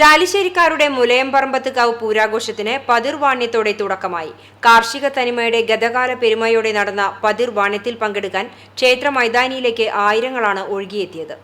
ചാലിശ്ശേരിക്കാരുടെ മുലയംപറമ്പത്തുകാവ് പൂരാഘോഷത്തിന് പതിർവാണ്യത്തോടെ തുടക്കമായി. കാർഷിക തനിമയുടെ ഗതകാല പെരുമയോടെ നടന്ന പതിർവാണ്യത്തിൽ പങ്കെടുക്കാൻ ക്ഷേത്ര മൈതാനിയിലേക്ക് ആയിരങ്ങളാണ് ഒഴുകിയെത്തിയത്.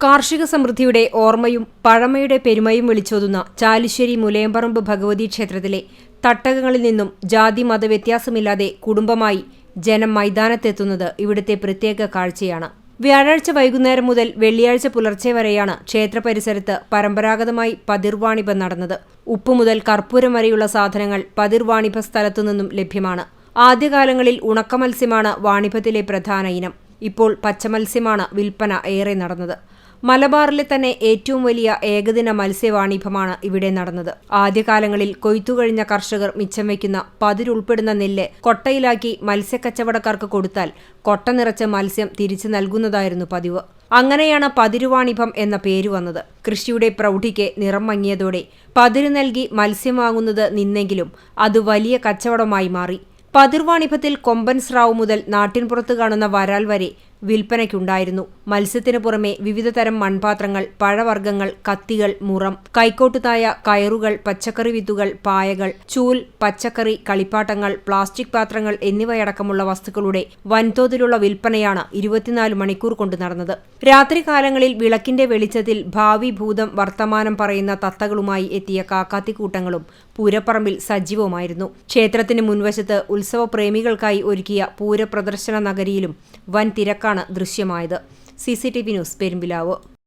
കാർഷിക സമൃദ്ധിയുടെ ഓർമ്മയും പഴമയുടെ പെരുമയും വിളിച്ചോതുന്ന ചാലിശ്ശേരി മുലയംപറമ്പ് ഭഗവതി ക്ഷേത്രത്തിലെ തട്ടകങ്ങളിൽ നിന്നും ജാതി മത വ്യത്യാസമില്ലാതെ കുടുംബമായി ജനം മൈതാനത്തെത്തുന്നത് ഇവിടുത്തെ പ്രത്യേക കാഴ്ചയാണ്. വ്യാഴാഴ്ച വൈകുന്നേരം മുതൽ വെള്ളിയാഴ്ച പുലർച്ചെ വരെയാണ് ക്ഷേത്ര പരിസരത്ത് പരമ്പരാഗതമായി പതിർവാണിഭ നടന്നത്. ഉപ്പ് മുതൽ കർപ്പൂരം വരെയുള്ള സാധനങ്ങൾ പതിർവാണിഭ സ്ഥലത്തു നിന്നും ലഭ്യമാണ്. ആദ്യകാലങ്ങളിൽ ഉണക്കമത്സ്യമാണ് വാണിഭത്തിലെ പ്രധാന ഇനം. ഇപ്പോൾ പച്ചമത്സ്യമാണ് വിൽപ്പന ഏറെ നടന്നത്. മലബാറിലെ തന്നെ ഏറ്റവും വലിയ ഏകദിന മത്സ്യവാണിഭമാണ് ഇവിടെ നടന്നത്. ആദ്യകാലങ്ങളിൽ കൊയ്ത്തുകഴിഞ്ഞ കർഷകർ മിച്ചം വയ്ക്കുന്ന പതിരുൾപ്പെടുന്ന നെല്ല് കൊട്ടയിലാക്കി മത്സ്യക്കച്ചവടക്കാർക്ക് കൊടുത്താൽ കൊട്ട നിറച്ച മത്സ്യം തിരിച്ചു നൽകുന്നതായിരുന്നു പതിവ്. അങ്ങനെയാണ് പതിരുവാണിഭം എന്ന പേര് വന്നത്. കൃഷിയുടെ പ്രൗഢിക്ക് നിറം മങ്ങിയതോടെ പതിരു നൽകി മത്സ്യം വാങ്ങുന്നത് നിന്നെങ്കിലും അത് വലിയ കച്ചവടമായി മാറി. പതിർവാണിഭത്തിൽ കൊമ്പൻ സ്രാവ് മുതൽ നാട്ടിൻപുറത്ത് കാണുന്ന വരാൽ വരെ വിൽപ്പനയ്ക്കുണ്ടായിരുന്നു. മത്സ്യത്തിനു പുറമെ വിവിധതരം മൺപാത്രങ്ങൾ പഴവർഗങ്ങൾ കത്തികൾ മുറം കൈക്കോട്ടുതായ കയറുകൾ പച്ചക്കറി വിത്തുകൾ പായകൾ ചൂൽ പച്ചക്കറി കളിപ്പാട്ടങ്ങൾ പ്ലാസ്റ്റിക് പാത്രങ്ങൾ എന്നിവയടക്കമുള്ള വസ്തുക്കളുടെ വൻതോതിലുള്ള വിൽപ്പനയാണ് ഇരുപത്തിനാല് മണിക്കൂർ കൊണ്ട് നടന്നത്. രാത്രികാലങ്ങളിൽ വിളക്കിന്റെ വെളിച്ചത്തിൽ ഭാവി ഭൂതം വർത്തമാനം പറയുന്ന തത്തകളുമായി എത്തിയ കാക്കാത്തിക്കൂട്ടങ്ങളും പൂരപ്പറമ്പിൽ സജീവമായിരുന്നു. ക്ഷേത്രത്തിന് മുൻവശത്ത് ഉത്സവ പ്രേമികൾക്കായി ഒരുക്കിയ പൂരപ്രദർശന നഗരിയിലും വൻ തിരക്കാണ് ദൃശ്യമായത്. C news Perumpilavu.